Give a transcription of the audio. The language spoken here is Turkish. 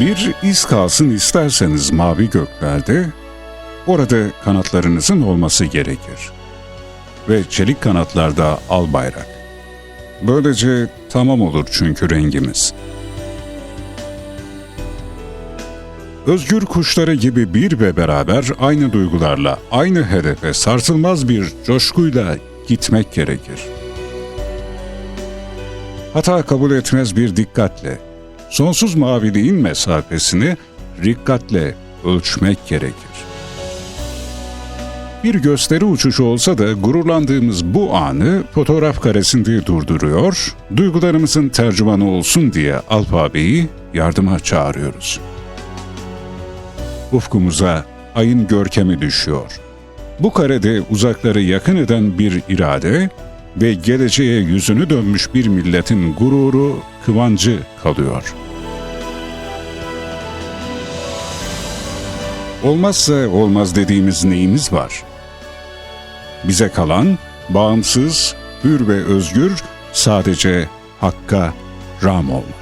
Bir iz kalsın isterseniz mavi göklerde, orada kanatlarınızın olması gerekir. Ve çelik kanatlarda al bayrak. Böylece tamam olur çünkü rengimiz. Özgür kuşları gibi bir ve beraber aynı duygularla, aynı hedefe sarsılmaz bir coşkuyla gitmek gerekir. Hata kabul etmez bir dikkatle, sonsuz maviliğin mesafesini rikkatle ölçmek gerekir. Bir gösteri uçuşu olsa da gururlandığımız bu anı fotoğraf karesinde durduruyor, duygularımızın tercümanı olsun diye alfabeyi yardıma çağırıyoruz. Ufkumuza ayın görkemi düşüyor. Bu karede uzakları yakın eden bir irade ve geleceğe yüzünü dönmüş bir milletin gururu, kıvancı kalıyor. Olmazsa olmaz dediğimiz neyimiz var? Bize kalan bağımsız, hür ve özgür sadece Hakk'a ram olmak.